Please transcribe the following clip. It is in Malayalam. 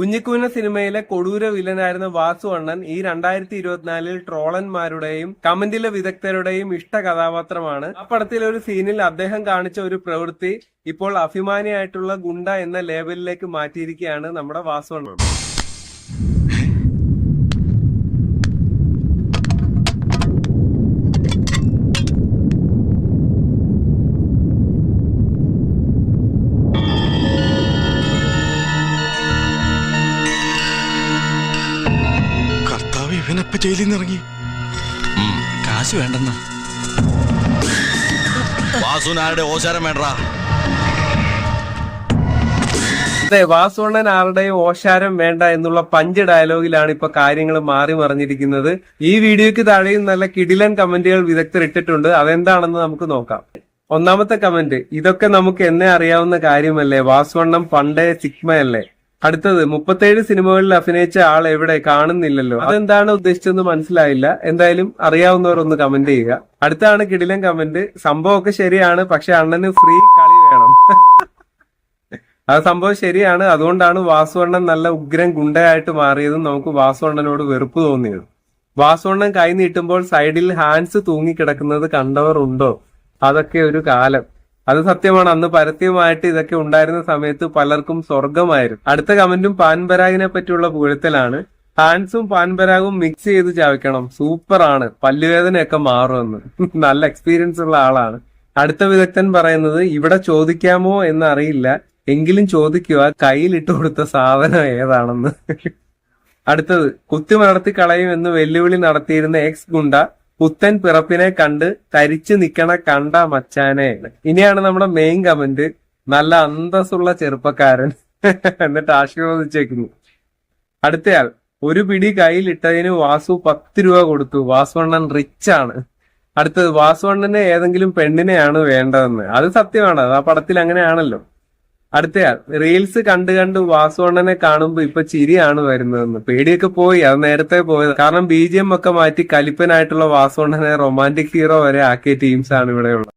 കുഞ്ഞിക്കുഞ്ഞ സിനിമയിലെ കൊടൂര വില്ലനായിരുന്ന വാസു അണ്ണൻ ഈ രണ്ടായിരത്തി ഇരുപത്തിനാലിൽ ട്രോളന്മാരുടെയും കമന്റിലെ വിദഗ്ധരുടെയും ഇഷ്ട കഥാപാത്രമാണ്. ആ പടത്തിലെ ഒരു സീനിൽ അദ്ദേഹം കാണിച്ച ഒരു പ്രവൃത്തി ഇപ്പോൾ അഭിമാനിയായിട്ടുള്ള ഗുണ്ട എന്ന ലേബലിലേക്ക് മാറ്റിയിരിക്കുകയാണ് നമ്മുടെ വാസു അണ്ണൻ. ഇവനപ്പ ജയിലിൽ നിന്ന് ഇറങ്ങി. കാശ് വേണ്ടെന്ന. വാസുനാരുടെ ഓശാരം വേണ്ടാ. അതെ വാസുണ്ണൻ ആരുടെയും ഓശാരം വേണ്ട എന്നുള്ള പഞ്ച് ഡയലോഗിലാണ് ഇപ്പൊ കാര്യങ്ങൾ മാറി മറിഞ്ഞിരിക്കുന്നത്. ഈ വീഡിയോയ്ക്ക് താഴെയും നല്ല കിടിലൻ കമന്റുകൾ വിദഗ്ധർ ഇട്ടിട്ടുണ്ട് അതെന്താണെന്ന് നമുക്ക് നോക്കാം. ഒന്നാമത്തെ കമന്റ് ഇതൊക്കെ നമുക്ക് എന്നെ അറിയാവുന്ന കാര്യമല്ലേ? വാസുവണ്ണം പണ്ടേ സിഗ്മയല്ലേ? അടുത്തത് മുപ്പത്തേഴ് സിനിമകളിൽ അഭിനയിച്ച ആൾ എവിടെ കാണുന്നില്ലല്ലോ. അതെന്താണ് ഉദ്ദേശിച്ചതെന്ന് മനസ്സിലായില്ല. എന്തായാലും അറിയാവുന്നവർ ഒന്ന് കമന്റ് ചെയ്യുക. അടുത്താണ് കിടിലൻ കമന്റ് സംഭവമൊക്കെ ശരിയാണ് പക്ഷെ അണ്ണന് ഫ്രീ കളി വേണം. ആ സംഭവം ശരിയാണ്. അതുകൊണ്ടാണ് വാസുവണ്ണൻ നല്ല ഉഗ്രം ഗുണ്ടയായിട്ട് മാറിയതും നമുക്ക് വാസുവണ്ണനോട് വെറുപ്പ് തോന്നിയത്. വാസുവണ്ണൻ കൈ നീട്ടുമ്പോൾ സൈഡിൽ ഹാൻഡ്സ് തൂങ്ങിക്കിടക്കുന്നത് കണ്ടവർ ഉണ്ടോ അതൊക്കെ ഒരു കാലം. അത് സത്യമാണ്. അന്ന് പരസ്യമായിട്ട് ഇതൊക്കെ ഉണ്ടായിരുന്ന സമയത്ത് പലർക്കും സ്വർഗമായിരുന്നു അടുത്ത കമന്റും പാൻപരാഗിനെ പറ്റിയുള്ള പുകഴ്ത്തലാണ്. ഹാൻസും പാൻപരാഗും മിക്സ് ചെയ്ത് ചാവിക്കണം. സൂപ്പർ ആണ് പല്ലുവേദനയൊക്കെ മാറുമെന്ന്. നല്ല എക്സ്പീരിയൻസ് ഉള്ള ആളാണ്. അടുത്ത വിദഗ്ധൻ പറയുന്നത് ഇവിടെ ചോദിക്കാമോ എന്ന് അറിയില്ല എങ്കിലും ചോദിക്കുക കയ്യിലിട്ട് കൊടുത്ത സാധനം ഏതാണെന്ന്. അടുത്തത് കുത്തിമലർത്തി കളയും എന്ന് വെല്ലുവിളി നടത്തിയിരുന്ന എക്സ് ഗുണ്ട പുത്തൻ പിറപ്പിനെ കണ്ട് തരിച്ചു നിക്കണ കണ്ട മച്ചാനെ ഇനിയാണ് നമ്മുടെ മെയിൻ കമന്റ് നല്ല അന്തസ്സുള്ള ചെറുപ്പക്കാരൻ. എന്നിട്ട് ആശീർവദിച്ചേക്കുന്നു. അടുത്തയാൾ ഒരു പിടി കയ്യിലിട്ടതിന് വാസു പത്ത് രൂപ കൊടുത്തു. വാസുവണ്ണൻ റിച്ച് ആണ്. അടുത്തത് വാസുവണ്ണന് ഏതെങ്കിലും പെണ്ണിനെയാണ് വേണ്ടതെന്ന്. അത് സത്യമാണ്. ആ പടത്തിൽ അങ്ങനെയാണല്ലോ. അടുത്തയാൾ റീൽസ് കണ്ടു കണ്ട് വാസുവണ്ണനെ കാണുമ്പോ ഇപ്പൊ ചിരിയാണ് വരുന്നതെന്ന്. പേടിയൊക്കെ പോയി അത് നേരത്തെ പോയത്. കാരണം ബി ഒക്കെ മാറ്റി കലിപ്പനായിട്ടുള്ള വാസുവണ്ണനെ റൊമാന്റിക് ഹീറോ വരെ ആക്കിയ ടീംസ് ആണ് ഇവിടെയുള്ളത്.